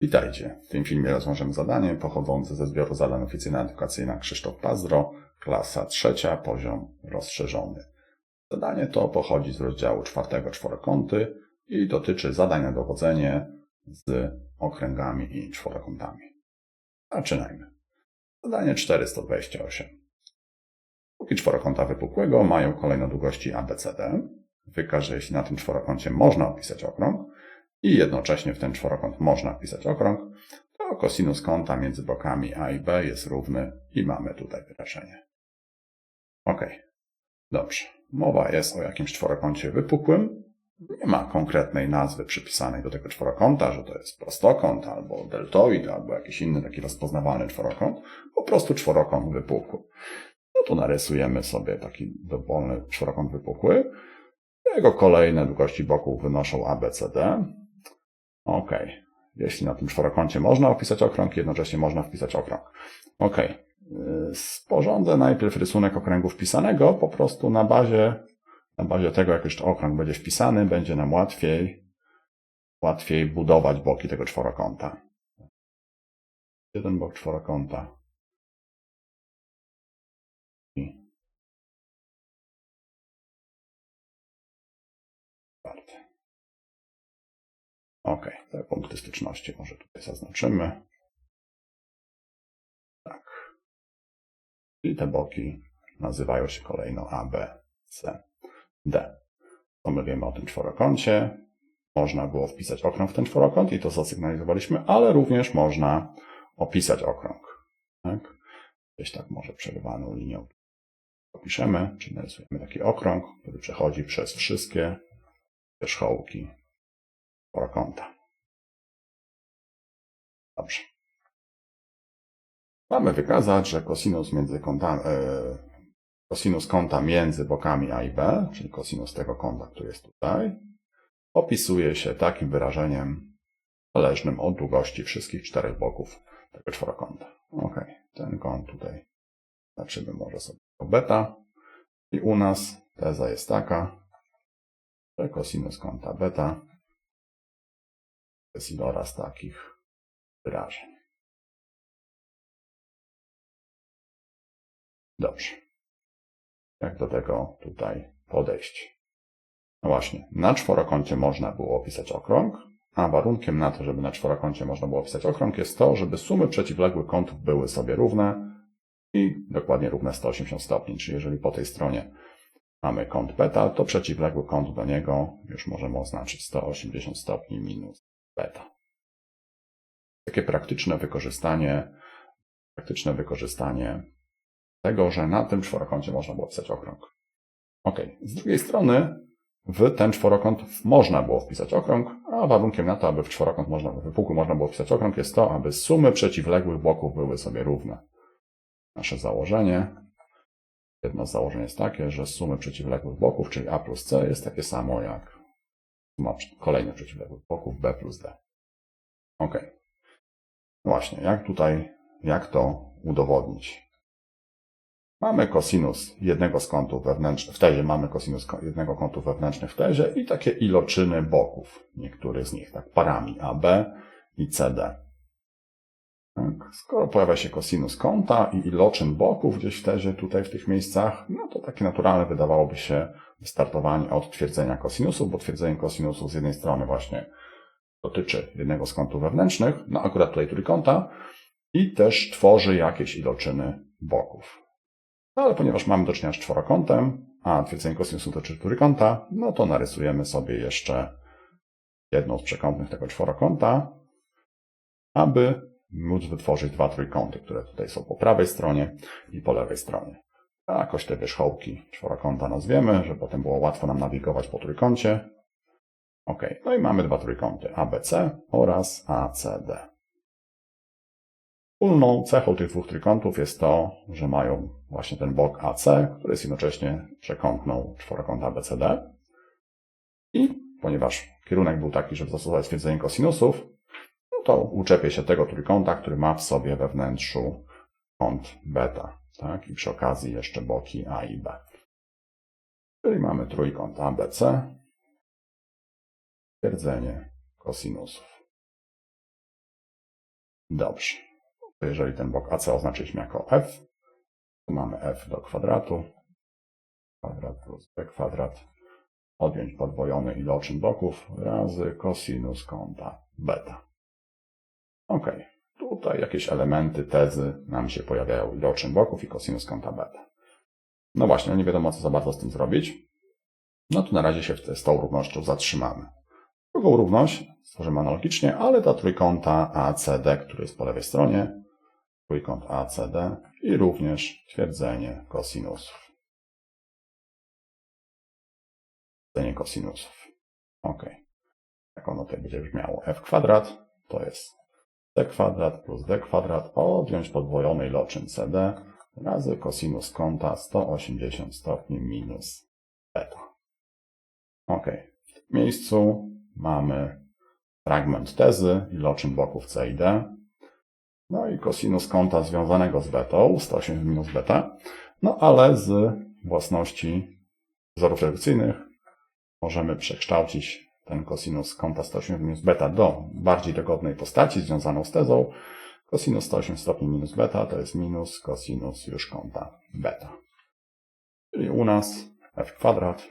Witajcie. W tym filmie rozwiążemy zadanie pochodzące ze zbioru zadań oficyna edukacyjna Krzysztof Pazdro, klasa trzecia, poziom rozszerzony. Zadanie to pochodzi z rozdziału czwartego czworokąty i dotyczy zadań na dowodzenie z okręgami i czworokątami. Zaczynajmy. Zadanie 428. Łuki czworokąta wypukłego mają kolejno długości ABCD. Wykaż, że jeśli na tym czworokącie można opisać okrąg, i jednocześnie w ten czworokąt można wpisać okrąg, to kosinus kąta między bokami A i B jest równy i mamy tutaj wyrażenie. Ok, dobrze. Mowa jest o jakimś czworokącie wypukłym. Nie ma konkretnej nazwy przypisanej do tego czworokąta, że to jest prostokąt, albo deltoid, albo jakiś inny taki rozpoznawalny czworokąt. Po prostu czworokąt wypukły. No to narysujemy sobie taki dowolny czworokąt wypukły. Jego kolejne długości boków wynoszą ABCD. OK. Jeśli na tym czworokącie można opisać okrąg, jednocześnie można wpisać okrąg. OK. Sporządzę najpierw rysunek okręgu wpisanego, po prostu na bazie, na bazie tego, jak już okrąg będzie wpisany, będzie nam łatwiej, łatwiej budować boki tego czworokąta. Jeden bok czworokąta. OK, te punkty styczności może tutaj zaznaczymy. Tak. I te boki nazywają się kolejno A, B, C, D. Co my wiemy o tym czworokącie? Można było wpisać okrąg w ten czworokąt i to zasygnalizowaliśmy, ale również można opisać okrąg. Tak? Gdzieś tak może przerywaną linią opiszemy, czyli narysujemy taki okrąg, który przechodzi przez wszystkie wierzchołki czworokąta. Dobrze. Mamy wykazać, że kosinus, między kątami, e, kosinus kąta między bokami A i B, czyli kosinus tego kąta, który jest tutaj, opisuje się takim wyrażeniem zależnym od długości wszystkich czterech boków tego czworokąta. Ok, ten kąt tutaj znaczymy może sobie beta. I u nas teza jest taka, że kosinus kąta beta jest iloraz takich wyrażeń. Dobrze. Jak do tego tutaj podejść? No właśnie, na czworokącie można było opisać okrąg, a warunkiem na to, żeby na czworokącie można było opisać okrąg jest to, żeby sumy przeciwległych kątów były sobie równe i dokładnie równe 180 stopni. Czyli jeżeli po tej stronie mamy kąt beta, to przeciwległy kąt do niego już możemy oznaczyć 180 stopni minus beta. Takie praktyczne wykorzystanie, praktyczne wykorzystanie tego, że na tym czworokącie można było wpisać okrąg. Ok, z drugiej strony w ten czworokąt można było wpisać okrąg, a warunkiem na to, aby w czworokąt można, w wypukły można było wpisać okrąg jest to, aby sumy przeciwległych boków były sobie równe. Nasze założenie, jedno z założeń jest takie, że sumy przeciwległych boków, czyli a plus c jest takie samo jak suma kolejnych przeciwległych boków b plus d. Ok. No właśnie, jak tutaj, jak to udowodnić? Mamy kosinus jednego z kątów wewnętrznych, w tezie mamy kosinus jednego kątu wewnętrznych w tezie i takie iloczyny boków, niektórych z nich, tak parami AB i CD. Tak. Skoro pojawia się kosinus kąta i iloczyn boków gdzieś w tezie tutaj w tych miejscach, no to takie naturalne wydawałoby się wystartowanie od twierdzenia kosinusów, bo twierdzenie kosinusów z jednej strony właśnie dotyczy jednego z kątów wewnętrznych, no akurat tutaj trójkąta, i też tworzy jakieś iloczyny boków. No, ale ponieważ mamy do czynienia z czworokątem, a twierdzenie kosinusu dotyczy trójkąta, no to narysujemy sobie jeszcze jedną z przekątnych tego czworokąta, aby móc wytworzyć dwa trójkąty, które tutaj są po prawej stronie i po lewej stronie. Jakoś te wierzchołki czworokąta nazwiemy, żeby potem było łatwo nam nawigować po trójkącie. Ok, no i mamy dwa trójkąty ABC oraz ACD. Wspólną cechą tych dwóch trójkątów jest to, że mają właśnie ten bok AC, który jest jednocześnie przekątną czworokąta ABCD. I ponieważ kierunek był taki, żeby zastosować stwierdzenie kosinusów, to uczepię się tego trójkąta, który ma w sobie we wnętrzu kąt beta. Tak? I przy okazji jeszcze boki A i B. Czyli mamy trójkąt ABC, stwierdzenie kosinusów. Dobrze. Jeżeli ten bok AC oznaczyliśmy jako f, to mamy f do kwadratu, kwadrat plus b kwadrat, odjąć podwojony iloczyn boków razy cosinus kąta beta. Ok. Tutaj jakieś elementy tezy nam się pojawiają iloczyn boków i cosinus kąta beta. No właśnie, nie wiadomo co za bardzo z tym zrobić. No to na razie się z tą równością zatrzymamy. Drugą równość stworzymy analogicznie, ale dla trójkąta ACD, który jest po lewej stronie, trójkąt ACD i również twierdzenie kosinusów. Twierdzenie kosinusów. Ok. Jak ono tutaj będzie brzmiało? f kwadrat to jest d kwadrat plus d kwadrat odjąć podwojony iloczyn CD razy kosinus kąta 180 stopni minus beta. Ok. W tym miejscu mamy fragment tezy, iloczyn boków C i D, no i kosinus kąta związanego z betą, 180 minus beta, no ale z własności wzorów redukcyjnych możemy przekształcić ten kosinus kąta 180 minus beta do bardziej dogodnej postaci związaną z tezą. Kosinus 180 stopni minus beta to jest minus kosinus już kąta beta. Czyli u nas f kwadrat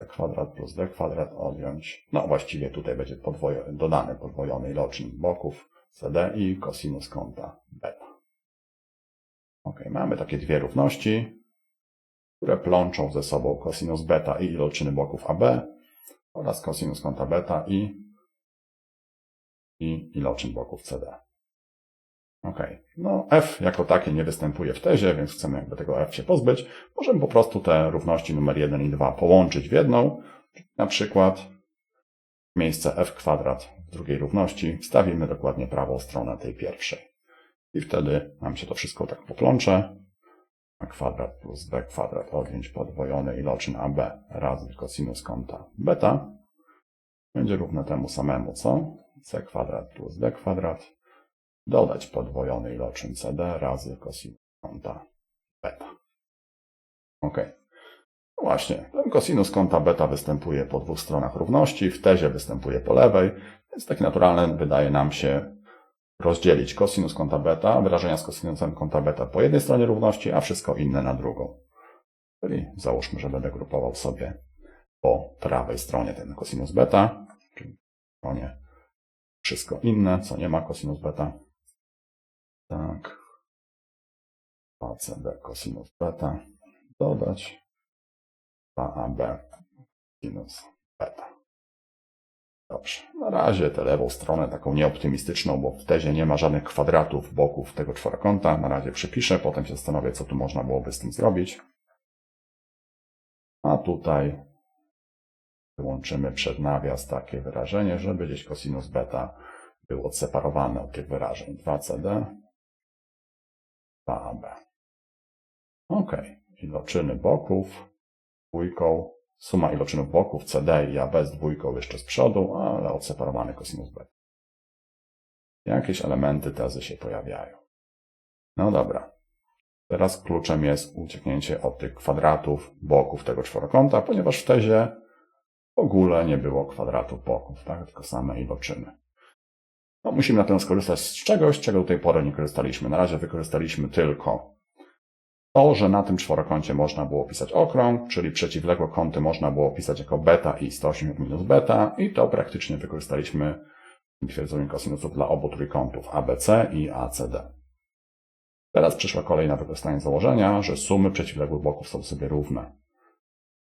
d kwadrat plus d kwadrat odjąć. No właściwie tutaj będzie podwojo, dodany podwojony iloczyn boków CD i kosinus kąta beta. Ok, mamy takie dwie równości, które plączą ze sobą kosinus beta i iloczyny boków AB oraz kosinus kąta beta i, i iloczyn boków CD. Ok, no f jako takie nie występuje w tezie, więc chcemy jakby tego f się pozbyć. Możemy po prostu te równości numer 1 i 2 połączyć w jedną. Na przykład miejsce f kwadrat w drugiej równości wstawimy dokładnie prawą stronę tej pierwszej. I wtedy nam się to wszystko tak poplącze. A kwadrat plus b kwadrat odjąć podwojony iloczyn AB razy cosinus kąta beta będzie równe temu samemu co c kwadrat plus d kwadrat dodać podwojony iloczyn CD razy cosinus kąta beta. Ok. No właśnie, ten cosinus kąta beta występuje po dwóch stronach równości, w tezie występuje po lewej, więc tak naturalne wydaje nam się rozdzielić cosinus kąta beta, wyrażenia z cosinusem kąta beta po jednej stronie równości, a wszystko inne na drugą. Czyli załóżmy, że będę grupował sobie po prawej stronie ten cosinus beta, czyli stronie wszystko inne, co nie ma cosinus beta. Tak. ACB cosinus beta. Dodać 2AB sinus beta. Dobrze. Na razie tę lewą stronę taką nieoptymistyczną, bo w tezie nie ma żadnych kwadratów boków tego czworokąta. Na razie przypiszę, potem się zastanowię, co tu można byłoby z tym zrobić. A tutaj wyłączymy przed nawias takie wyrażenie, żeby gdzieś cosinus beta był odseparowany od tych wyrażeń. 2CD, 2AB. Ok. Iloczyny boków dwójką, suma iloczynów boków CD i AB z dwójką jeszcze z przodu, ale odseparowany cosinus beta. Jakieś elementy tezy się pojawiają. No dobra. Teraz kluczem jest ucieknięcie od tych kwadratów boków tego czworokąta, ponieważ w tezie w ogóle nie było kwadratów boków, tak? tylko same iloczyny. No, musimy na pewno skorzystać z czegoś, czego do tej pory nie korzystaliśmy. Na razie wykorzystaliśmy tylko to, że na tym czworokącie można było pisać okrąg, czyli przeciwległe kąty można było pisać jako beta i 180 minus beta i to praktycznie wykorzystaliśmy w twierdzeniu kosinusów dla obu trójkątów ABC i ACD. Teraz przyszła kolej na wykorzystanie założenia, że sumy przeciwległych boków są sobie równe.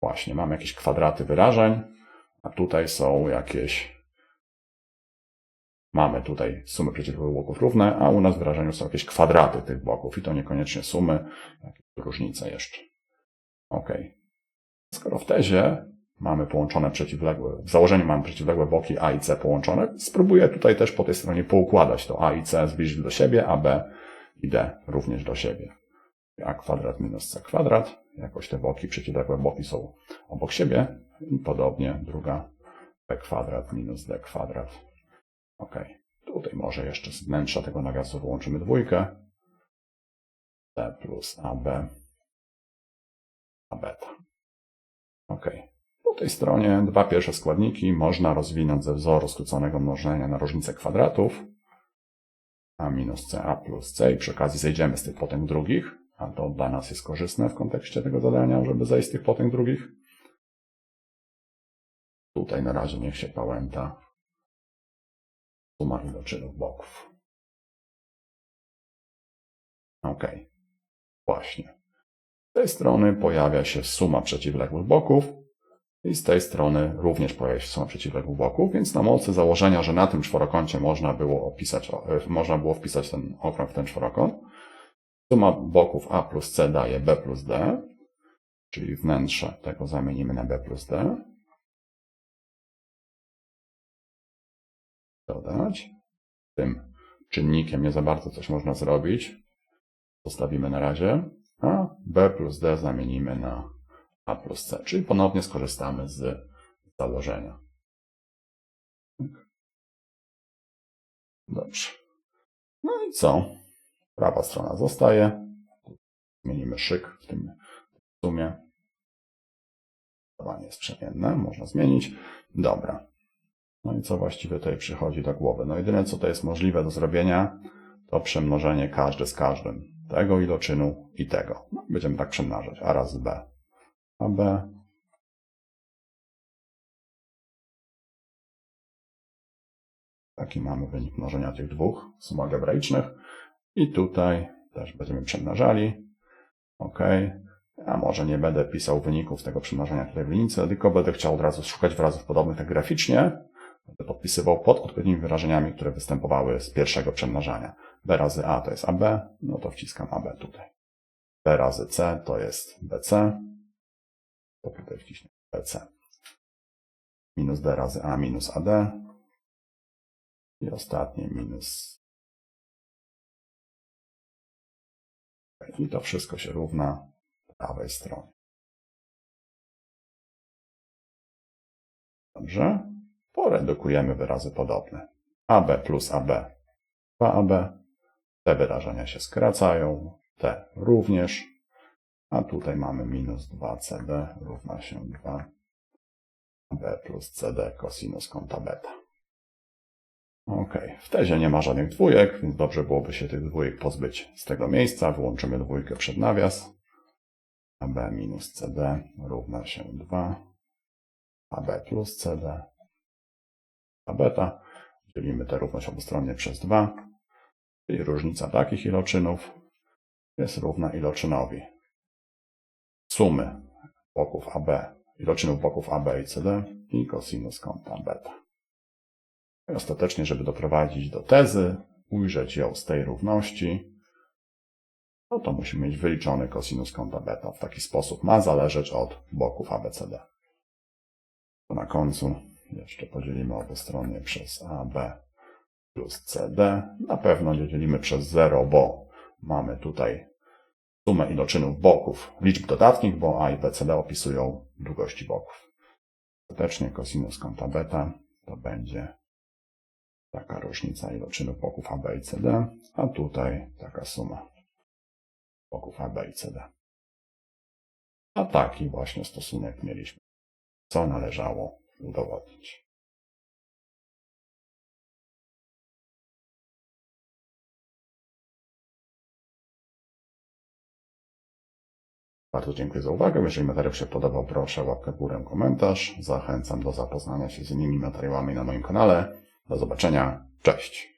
Właśnie, mamy jakieś kwadraty wyrażeń, a tutaj są jakieś Mamy tutaj sumy przeciwległych bloków równe, a u nas w wyrażeniu są jakieś kwadraty tych bloków i to niekoniecznie sumy, różnice jeszcze. Ok. Skoro w tezie mamy połączone przeciwległe, w założeniu mamy przeciwległe boki A i C połączone, spróbuję tutaj też po tej stronie poukładać to A i C zbliżyć do siebie, a B i D również do siebie. A kwadrat minus C kwadrat, jakoś te boki, przeciwległe boki są obok siebie i podobnie druga B kwadrat minus D kwadrat Ok. Tutaj może jeszcze z wnętrza tego nawiasu wyłączymy dwójkę. D plus AB. A beta. Ok. Po tej stronie dwa pierwsze składniki można rozwinąć ze wzoru skróconego mnożenia na różnicę kwadratów. a minus c, a plus c i przy okazji zejdziemy z tych potęg drugich, a to dla nas jest korzystne w kontekście tego zadania, żeby zejść z tych potęg drugich. Tutaj na razie niech się pałęta suma iloczynów boków. Ok. Właśnie. Z tej strony pojawia się suma przeciwległych boków i z tej strony również pojawia się suma przeciwległych boków, więc na mocy założenia, że na tym czworokącie można było opisać, e, można było wpisać ten okrąg w ten czworokąt, suma boków a plus c daje b plus d, czyli wnętrze tego zamienimy na b plus d. Dodać. Tym czynnikiem nie za bardzo coś można zrobić. Zostawimy na razie. A b plus d zamienimy na a plus c, czyli ponownie skorzystamy z założenia. Dobrze. No i co? Prawa strona zostaje. Zmienimy szyk w tym sumie. Zachowanie jest przemienne, można zmienić. Dobra. No i co właściwie tutaj przychodzi do głowy? No jedyne, co to jest możliwe do zrobienia, to przemnożenie każdy z każdym. Tego iloczynu i tego. No, będziemy tak przemnażać. A razy b. A b. Taki mamy wynik mnożenia tych dwóch sum algebraicznych. I tutaj też będziemy przemnażali. OK. Ja może nie będę pisał wyników tego przemnażania tutaj w linijce, tylko będę chciał od razu szukać wyrazów podobnych tak graficznie. Podpisywał pod odpowiednimi wyrażeniami, które występowały z pierwszego przemnażania. b razy a to jest ab, no to wciskam ab tutaj. b razy c to jest bc, to tutaj wciśnę bc. Minus d razy a minus ad. I ostatnie minus I to wszystko się równa prawej stronie. Dobrze. Poredukujemy wyrazy podobne. AB plus AB 2AB. Te wyrażenia się skracają. Te również. A tutaj mamy minus 2CD równa się 2 AB plus CD cosinus kąta beta. Ok, w tezie nie ma żadnych dwójek, więc dobrze byłoby się tych dwójek pozbyć z tego miejsca. Wyłączymy dwójkę przed nawias. AB minus CD równa się 2. AB plus CD. A beta. Dzielimy tę równość obustronnie przez 2. Czyli różnica takich iloczynów jest równa iloczynowi sumy boków AB, iloczynów boków AB i CD i cosinus kąta beta. I ostatecznie, żeby doprowadzić do tezy, ujrzeć ją z tej równości, no to musimy mieć wyliczony cosinus kąta beta. W taki sposób ma zależeć od boków ABCD. Na końcu jeszcze podzielimy obie strony przez AB plus CD. Na pewno nie dzielimy przez 0, bo mamy tutaj sumę iloczynów boków, liczb dodatnich, bo A i B, C, D opisują długości boków. Ostatecznie cosinus kąta beta to będzie taka różnica iloczynów boków A, B i C, D, a tutaj taka suma boków A, B i C, D. A taki właśnie stosunek mieliśmy, co należało udowodnić. Bardzo dziękuję za uwagę. Jeżeli materiał się podobał, proszę łapkę w górę, komentarz. Zachęcam do zapoznania się z innymi materiałami na moim kanale. Do zobaczenia. Cześć.